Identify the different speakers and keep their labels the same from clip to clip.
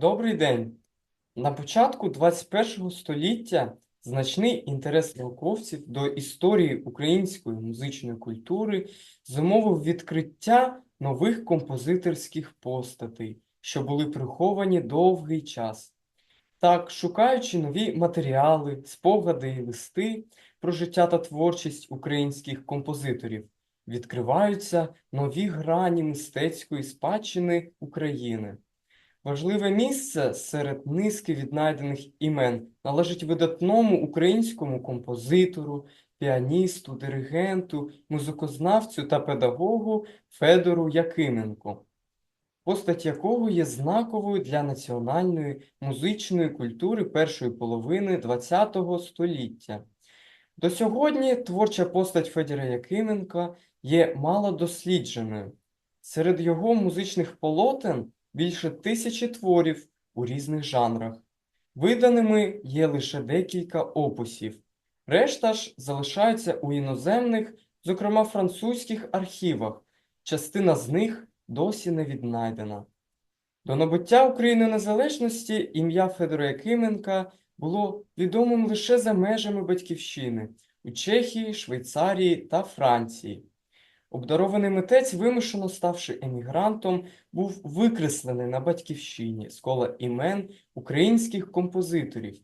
Speaker 1: Добрий день. На початку 21 століття значний інтерес науковців до історії української музичної культури зумовив відкриття нових композиторських постатей, що були приховані довгий час. Так, шукаючи нові матеріали, спогади і листи про життя та творчість українських композиторів, відкриваються нові грані мистецької спадщини України. Важливе місце серед низки віднайдених імен належить видатному українському композитору, піаністу, диригенту, музикознавцю та педагогу Федору Якименку, постать якого є знаковою для національної музичної культури першої половини ХХ століття. До сьогодні творча постать Федора Якименка є малодослідженою. Серед його музичних полотен більше тисячі творів у різних жанрах. Виданими є лише декілька опусів. Решта ж залишаються у іноземних, зокрема французьких архівах. Частина з них досі не віднайдена. До набуття України незалежності ім'я Федора Якименка було відомим лише за межами батьківщини у Чехії, Швейцарії та Франції. Обдарований митець, вимушено ставши емігрантом, був викреслений на батьківщині з кола імен українських композиторів.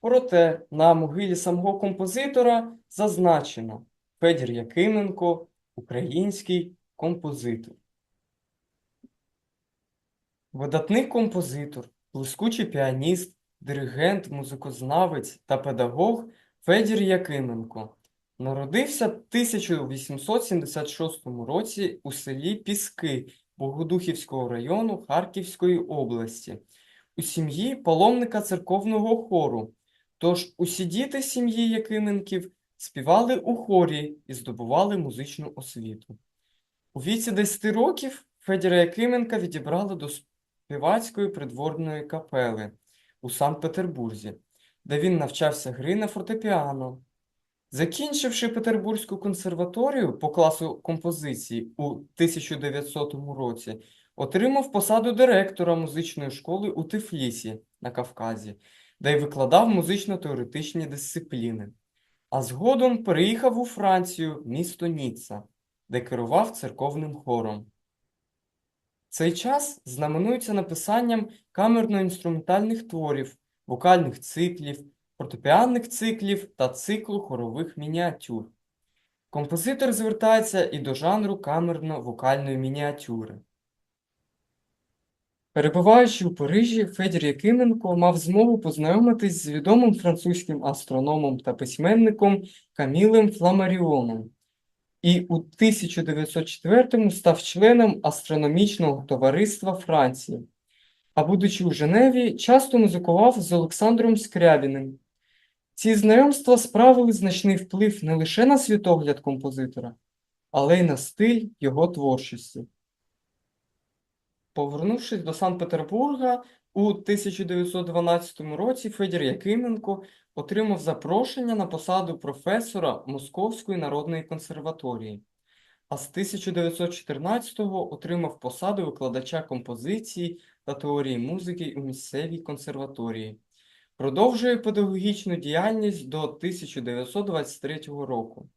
Speaker 1: Проте на могилі самого композитора зазначено Федір Якименко, український композитор. Видатний композитор, блискучий піаніст, диригент, музикознавець та педагог Федір Якименко Народився в 1876 році у селі Піски Богодухівського району Харківської області у сім'ї паломника церковного хору. Тож усі діти сім'ї Якименків співали у хорі і здобували музичну освіту. У віці 10 років Федіра Якименка відібрали до співацької придворної капели у Санкт-Петербурзі, де він навчався гри на фортепіано. Закінчивши Петербурзьку консерваторію по класу композиції у 1900 році, отримав посаду директора музичної школи у Тифлісі на Кавказі, де й викладав музично-теоретичні дисципліни. А згодом переїхав у Францію, місто Ніцца, де керував церковним хором. Цей час знаменується написанням камерно-інструментальних творів, вокальних циклів фортепіанних циклів та циклу хорових мініатюр. Композитор звертається і до жанру камерно-вокальної мініатюри. Перебуваючи у Парижі, Федір Якименко мав змогу познайомитись з відомим французьким астрономом та письменником Камілем Фламаріоном і у 1904 став членом астрономічного товариства Франції, а будучи у Женеві, часто музикував з Олександром Скрябіним. Ці знайомства справили значний вплив не лише на світогляд композитора, але й на стиль його творчості. Повернувшись до Санкт-Петербурга у 1912 році, Федір Якименко отримав запрошення на посаду професора Московської народної консерваторії, а з 1914-го отримав посаду викладача композиції та теорії музики у місцевій консерваторії. Продовжує педагогічну діяльність до 1923 року.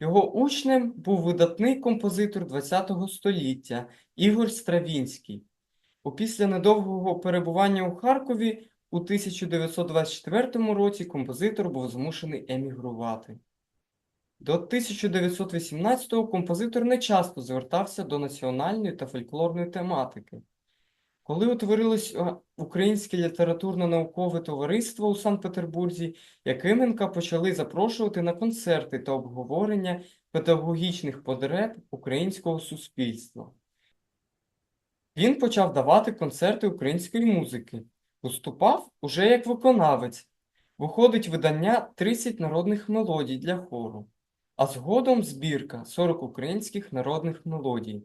Speaker 1: Його учнем був видатний композитор ХХ століття Ігор Стравінський. Опісля недовгого перебування у Харкові у 1924 році композитор був змушений емігрувати. До 1918-го композитор не часто звертався до національної та фольклорної тематики. Коли утворилось е, Українське літературно-наукове товариство у Санкт-Петербурзі, Якименка почали запрошувати на концерти та обговорення педагогічних потреб українського суспільства. Він почав давати концерти української музики, виступав уже як виконавець, виходить видання 30 народних мелодій для хору, а згодом збірка 40 українських народних мелодій.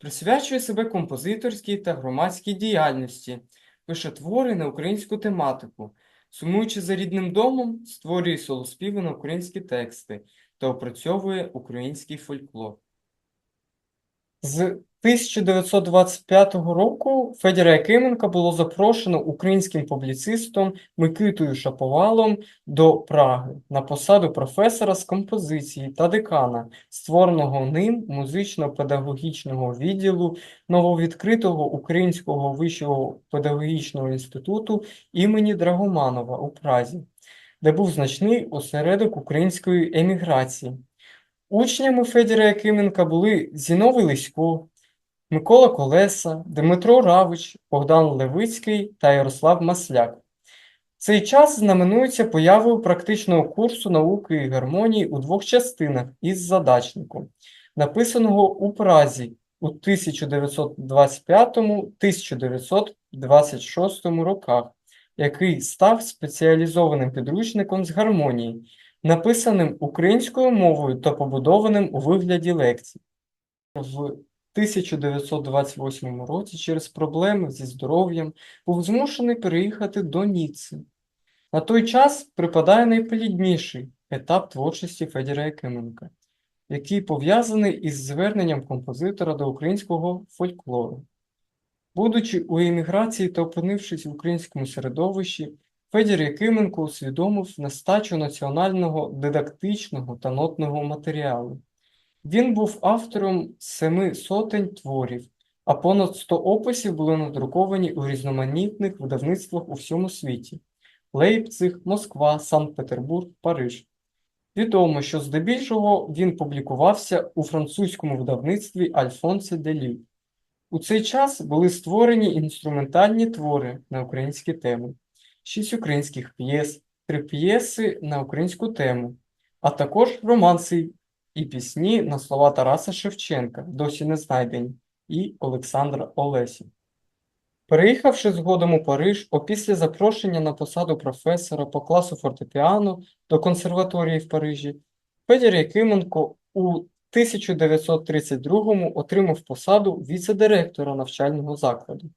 Speaker 1: Присвячує себе композиторській та громадській діяльності, пише твори на українську тематику, сумуючи за рідним домом, створює солоспіви на українські тексти та опрацьовує український фольклор. З 1925 року Федора Якименка було запрошено українським публіцистом Микитою Шаповалом до Праги на посаду професора з композиції та декана, створеного ним музично-педагогічного відділу нововідкритого Українського вищого педагогічного інституту імені Драгоманова у Празі, де був значний осередок української еміграції. Учнями Федора Якименка були Зіновий Лисько, Микола Колеса, Дмитро Равич, Богдан Левицький та Ярослав Масляк. Цей час знаменується появою практичного курсу науки і гармонії у двох частинах із задачником, написаного у Празі у 1925-1926 роках, який став спеціалізованим підручником з гармонії, написаним українською мовою та побудованим у вигляді лекцій. В 1928 році через проблеми зі здоров'ям був змушений переїхати до Ніцци. На той час припадає найплідніший етап творчості Федора Якименка, який пов'язаний із зверненням композитора до українського фольклору. Будучи у еміграції та опинившись в українському середовищі, Федір Якименко усвідомив нестачу національного дидактичного та нотного матеріалу. Він був автором семи сотень творів, а понад 100 описів були надруковані у різноманітних видавництвах у всьому світі – Лейпциг, Москва, Санкт-Петербург, Париж. Відомо, що здебільшого він публікувався у французькому видавництві Альфонсе де Лі. У цей час були створені інструментальні твори на українські теми, шість українських п'єс, три п'єси на українську тему, а також романси і пісні на слова Тараса Шевченка, досі не знайдені, і Олександра Олесі. Переїхавши згодом у Париж, опісля запрошення на посаду професора по класу фортепіано до консерваторії в Парижі, Федір Якименко у 1932-му отримав посаду віце-директора навчального закладу.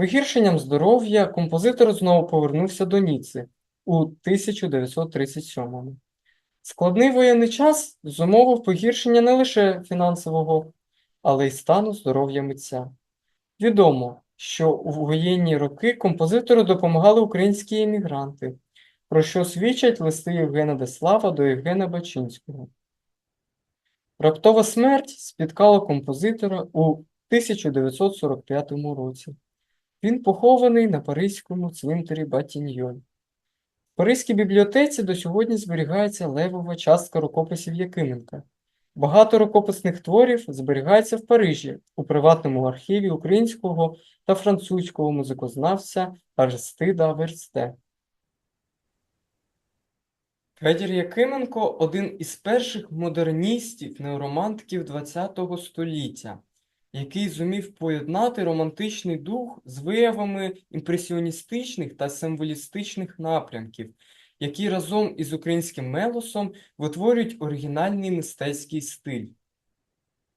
Speaker 1: З погіршенням здоров'я композитор знову повернувся до Ніцци у 1937-му. Складний воєнний час зумовив погіршення не лише фінансового, але й стану здоров'я митця. Відомо, що у воєнні роки композитору допомагали українські емігранти, про що свідчать листи Євгена Деслава до Євгена Бачинського. Раптова смерть спіткала композитора у 1945 році. Він похований на Паризькому цвинтарі Батіньйон. В Паризькій бібліотеці до сьогодні зберігається левова частка рукописів Якименка. Багато рукописних творів зберігається в Парижі у приватному архіві українського та французького музикознавця Арстида Версте. Федір Якименко один із перших модерністів, неоромантиків ХХ століття, який зумів поєднати романтичний дух з виявами імпресіоністичних та символістичних напрямків, які разом із українським мелосом витворюють оригінальний мистецький стиль.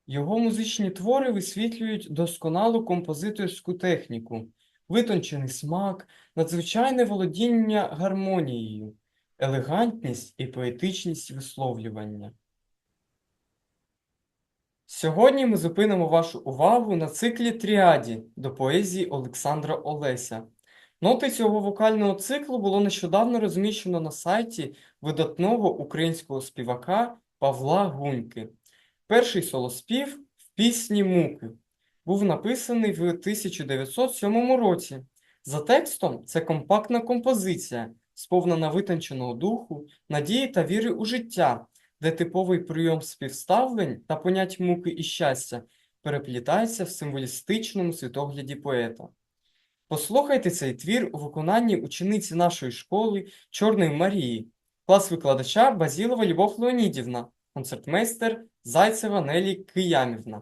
Speaker 1: Його музичні твори висвітлюють досконалу композиторську техніку, витончений смак, надзвичайне володіння гармонією, елегантність і поетичність висловлювання. Сьогодні ми зупинимо вашу увагу на циклі Тріаді до поезії Олександра Олеся. Ноти цього вокального циклу було нещодавно розміщено на сайті видатного українського співака Павла Гуньки. Перший солоспів в пісні Муки був написаний в 1907 році. За текстом це компактна композиція, сповнена витонченого духу, надії та віри у життя, де типовий прийом співставлень та понять муки і щастя переплітається в символістичному світогляді поета. Послухайте цей твір у виконанні учениці нашої школи Чорної Марії, клас викладача Базілова Любов Леонідівна, концертмейстер Зайцева Нелі Киямівна.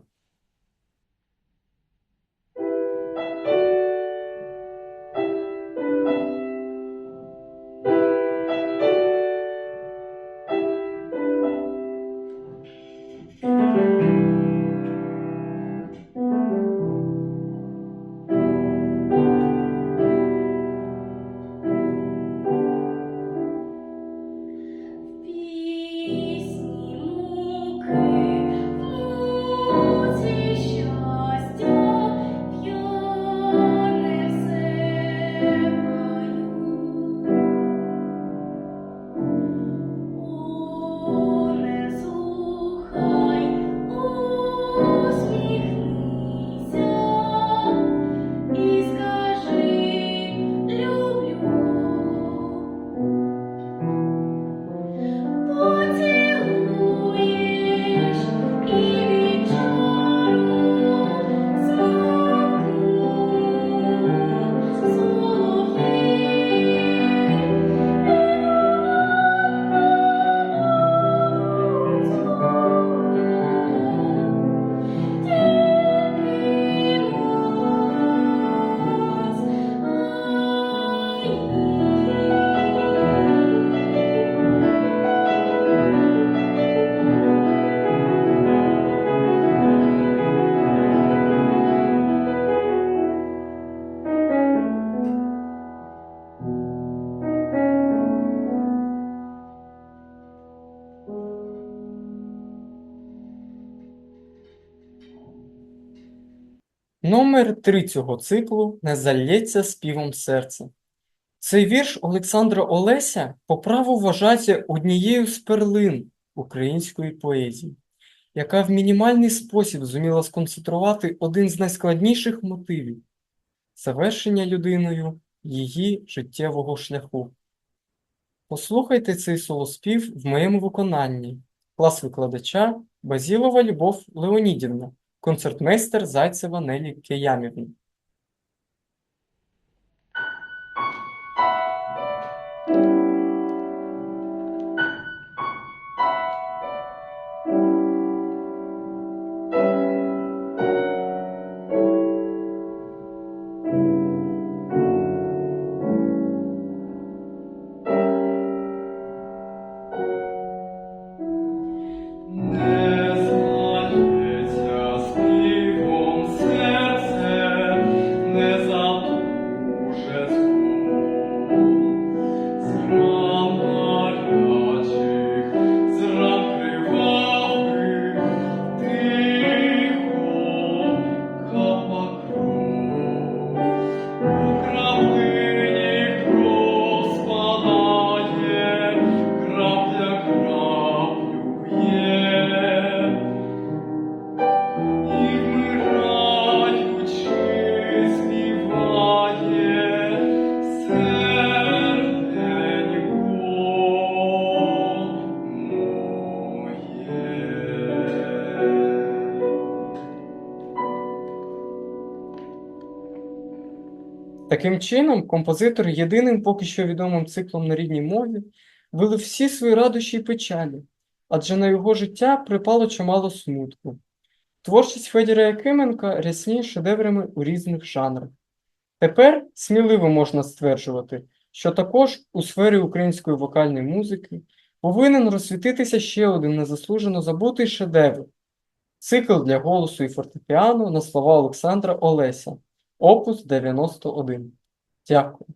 Speaker 1: Номер три цього циклу не зальється співом серця. Цей вірш Олександра Олеся по праву вважається однією з перлин української поезії, яка в мінімальний спосіб зуміла сконцентрувати один з найскладніших мотивів завершення людиною її життєвого шляху. Послухайте цей солоспів в моєму виконанні. Клас викладача Базілова Любов Леонідівна, концертмейстер Зайцева Нелі Киямівна. Таким чином, композитор єдиним поки що відомим циклом на рідній мові вилив всі свої радощі й печалі, адже на його життя припало чимало смутку. Творчість Федіра Якименка рясніє шедеврами у різних жанрах. Тепер сміливо можна стверджувати, що також у сфері української вокальної музики повинен розсвітитися ще один незаслужено забутий шедевр цикл для голосу і фортепіано на слова Олександра Олеся, опус 91. Дякую.